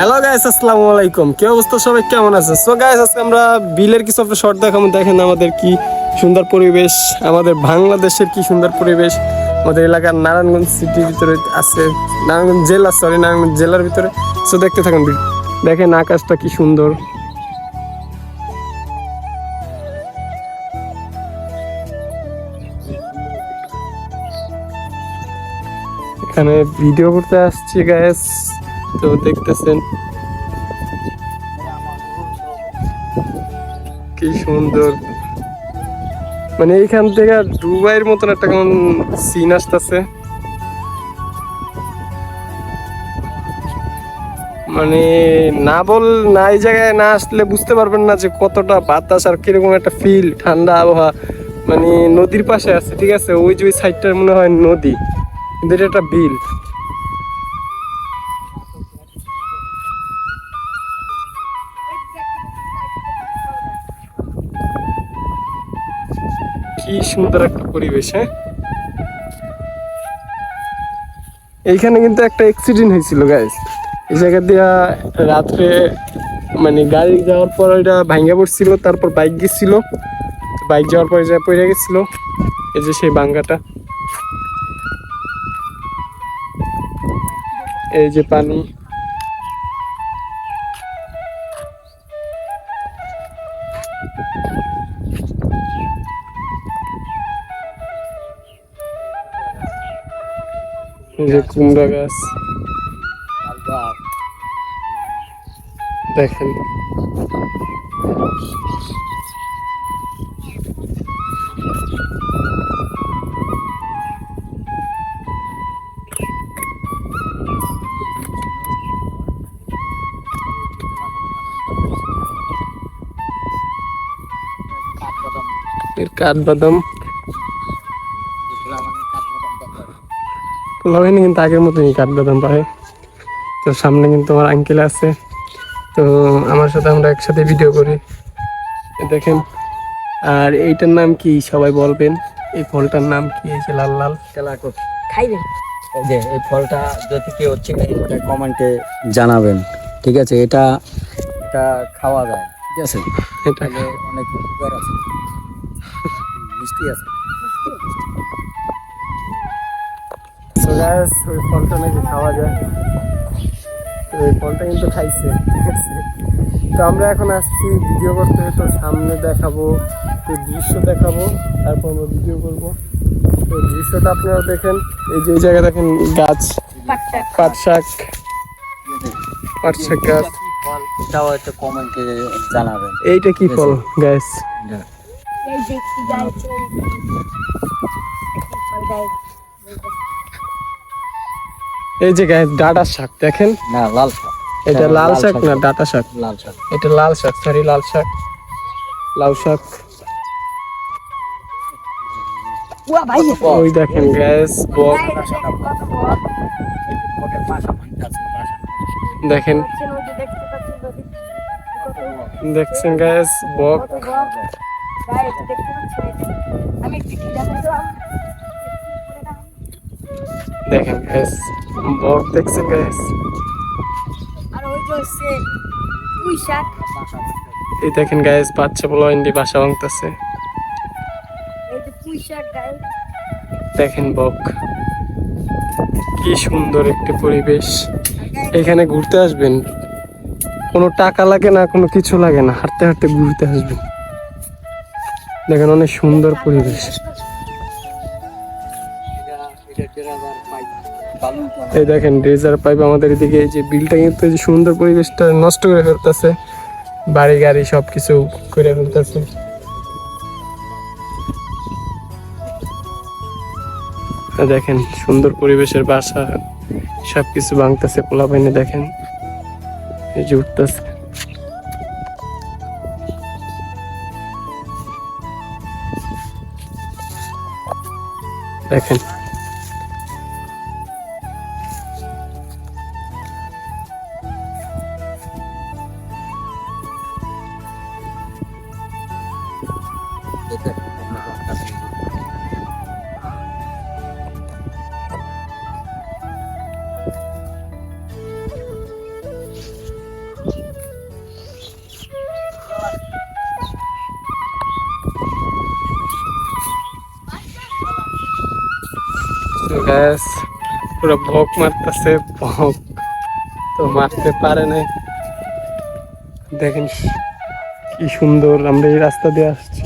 Hello guys আসসালামু আলাইকুম। কি অবস্থা সবাই? কেমন আছে সো গাইস আজকে আমরা বিলের কিছু একটা শর্ট দেখাবো। দেখেন আমাদের কি সুন্দর পরিবেশ, আমাদের বাংলাদেশের কি সুন্দর পরিবেশ। আমাদের এলাকার নারায়ণগঞ্জ সিটির ভিতরে আছে, নারায়ণগঞ্জ জেলা সরি নারায়ণগঞ্জ জেলার ভিতরে। সো দেখতে থাকুন দেখেন আকাশটা কি সুন্দর। এখানে ভিডিও করতে আসছি গ্যাস তো দেখতেছেন। কি সুন্দর। মানে এইখান থেকে দুবাইয়ের মতন একটা কেমন সিন আসতেছে। মানে না বল, না এই জায়গায় না আসলে বুঝতে পারবেন না যে কতটা বাতাস আর কীরকম একটা ফিল ঠান্ডা আবহাওয়া। মানে নদীর পাশে আছে, ঠিক আছে? ওই যে ওই সাইডটার মনে হয় নদী। কিন্তু এটা একটা বিল। কি সুন্দর একটা পরিবেশ। হ্যাঁ এইখানে কিন্তু একটা অ্যাক্সিডেন্ট হয়েছিল গাইস এই জায়গা দিয়া রাত্রে মানে গাড়ি যাওয়ার পর ওইটা ভাঙ্গা পড়ছিল, তারপর বাইক গেছিল। বাইক যাওয়ার পর যা পড়ে গেছিল, এই যে সেই ভাঙ্গাটা এই যে পানি। যে কুমড়া গাছ। দেখেন। এর কাঠবাদাম। পোলাওয়াইনি কিন্তু আগের মতনই কাঠবাদাম পায়। তো সামনে কিন্তু আমার আঙ্কেল আছে। তো আমার সাথে আমরা একসাথে ভিডিও করি। দেখেন আর এইটার নাম কি সবাই বলবেন? এই ফলটার নাম কি? এই লাল লাল। তেলাকুচ খাইবেন এই যে এই ফলটা যদি কেউ হচ্ছে এটা কমেন্টে জানাবেন। ঠিক আছে? এটা এটা খাওয়া যায়। ঠিক আছে? এটা অনেক উপকার আছে। মিষ্টি আছে। So guys, ওই ফলটা নাকি খাওয়া যায়। তো এই ফলটা কিন্তু খাইছে ঠিক আছে? তো আমরা এখন আসছি ভিডিও করতে তো সামনে দেখাবো তো দৃশ্য দেখাবো তারপর আমরা ভিডিও করব। তো দৃশ্যটা আপনারা দেখেন এই যে এই জায়গায় দেখেন গাছ পাট শাক পাট শাক গাছ। ফল এটাও কমেন্টে জানাবেন। এইটা কি ফল গ্যাস এই ফল গাইছে এই যে গাছ ডাটা শাক দেখেন? না লাল শাক। এটা লাল শাক না ডাটা শাক? লাল শাক। এটা লাল শাক সরি লাল শাক। লাউ শাক। ওয়া ভাই। ওই দেখেন গ্যাস দেখেন। দেখছেন গ্যাস বক। দেখেন গ্যাস বক দেখছেন গ্যাস এই দেখেন গ্যাস বাচ্চা বলো ইন্ডি বাসা ভাঙতেছে। দেখেন বক। কি সুন্দর একটি পরিবেশ। এখানে ঘুরতে আসবেন। কোনো টাকা লাগে না কোনো কিছু লাগে না। হাঁটতে হাঁটতে ঘুরতে আসবেন। দেখেন অনেক সুন্দর পরিবেশ। এই দেখেন, ড্রেজার পাইপ আমাদের এদিকে এই যে বিলটা কিন্তু এই যে সুন্দর পরিবেশটা নষ্ট করে ফেলতেছে। বাড়ি, গাড়ি সব কিছু করে ফেলতেছে। দেখেন, সুন্দর পরিবেশের বাসা সব কিছু ভাঙতেছে পোলা বাইনে দেখেন। এই যে উঠতেছে। দেখেন গ্যাস পুরো ভোগ মারতেছে ভোগ তো মারতে পারে নাই। দেখেন কি সুন্দর আমরা এই রাস্তা দিয়ে আসছি।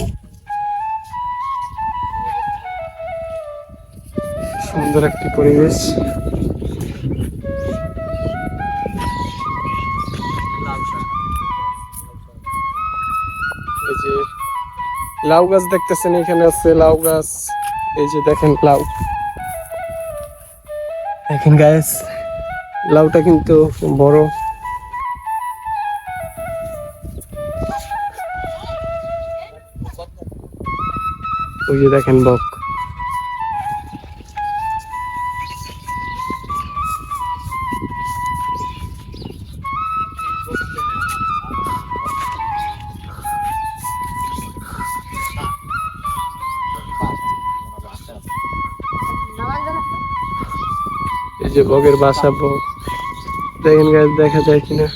সুন্দর একটি পরিবেশ। এই লাউ গাছ দেখতেছেন, এখানে আছে লাউ গাছ। এই যে দেখেন লাউ। দেখেন গাছ লাউটা কিন্তু বড়। ওই যে দেখেন বক। যে বগের বাসা বক দেখেন গাছ দেখা যায় কিনা।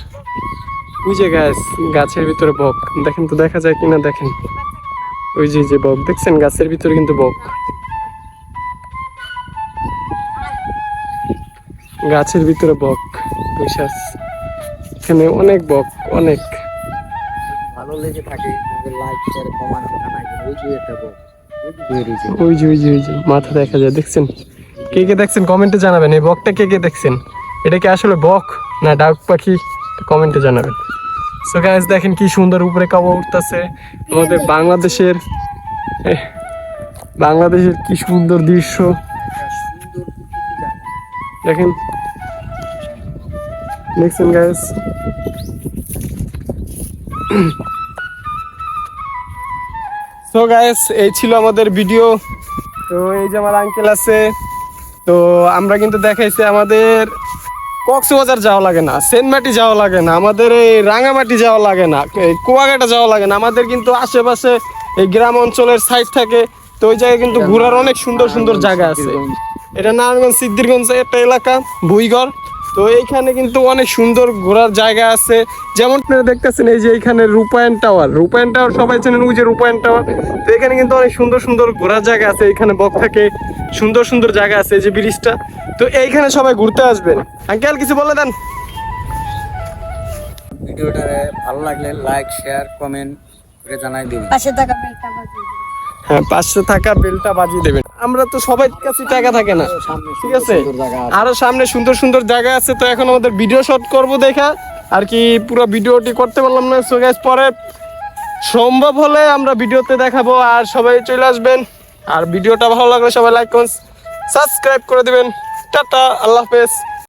ওই যে গাছ গাছের ভিতরে বক। দেখেন তো দেখা যায় কিনা দেখেন। ওই যে যে বক দেখছেন? গাছের ভিতরে কিন্তু বক। গাছের ভিতরে বক বৈশাস এখানে অনেক বক অনেক। ভালো লেগে থাকে লাইক শেয়ার কমেন্ট ওই যে একটা বউ ওই যে ওই যে ওই যে মাথা দেখা যায় দেখছেন? কে কে দেখছেন কমেন্টে জানাবেন। এই বকটা কে কে দেখছেন? এটা কি আসলে বক না ডাক পাখি? কমেন্টে জানাবেন। সো গাইস দেখেন কি সুন্দর উপরে কাবা উঠতেছে। আমাদের বাংলাদেশের বাংলাদেশের কি সুন্দর দৃশ্য। দেখেন। দেখছেন গাইস সো গাইস এই ছিল আমাদের ভিডিও তো এই যে আমার আঙ্কেল আছে তো আমরা কিন্তু দেখাইছি আমাদের কক্সবাজার যাওয়া লাগে না, সেনমাটি যাওয়া লাগে না, আমাদের এই রাঙামাটি যাওয়া লাগে না, এই কুয়াঘাটা যাওয়া লাগে না, আমাদের কিন্তু আশেপাশে এই গ্রাম অঞ্চলের সাইড থাকে, তো ওই জায়গায় কিন্তু ঘোরার অনেক সুন্দর সুন্দর জায়গা আছে। এটা নারায়ণগঞ্জ, সিদ্ধিরগঞ্জ, একটা এলাকা, ভুইগড়। তো এইখানে কিন্তু অনেক সুন্দর ঘোরার জায়গা আছে। যেমন আপনারা দেখতেছেন এই যে এইখানে রূপায়ণ টাওয়ার। রূপায়ণ টাওয়ার সবাই চেনেন ওই যে রূপায়ণ টাওয়ার। তো এখানে কিন্তু অনেক সুন্দর সুন্দর ঘোরার জায়গা আছে এখানে বক থাকে সুন্দর সুন্দর জায়গা আছে এই যে ব্রিজটা। তো এইখানে সবাই ঘুরতে আসবেন। আঙ্কেল কিছু বলে দেন। ভিডিওটা ভালো লাগলে লাইক শেয়ার কমেন্ট করে জানাই দিবেন। পাশে থাকা বেলটা বাজিয়ে দিন। হ্যাঁ পাঁচশো টাকা বেলটা বাজিয়ে দেবেন। আমরা তো সবাই কাছে টাকা থাকে না। ঠিক আছে? আরও সামনে সুন্দর সুন্দর জায়গা আছে, তো এখন আমাদের ভিডিও শট করব দেখা। আর কি পুরো ভিডিওটি করতে পারলাম না। সো গাইস পরে সম্ভব হলে আমরা ভিডিওতে দেখাবো। আর সবাই চলে আসবেন। আর ভিডিওটা ভালো লাগলে সবাই লাইক সাবস্ক্রাইব করে দিবেন। টাটা, আল্লাহ হাফেজ।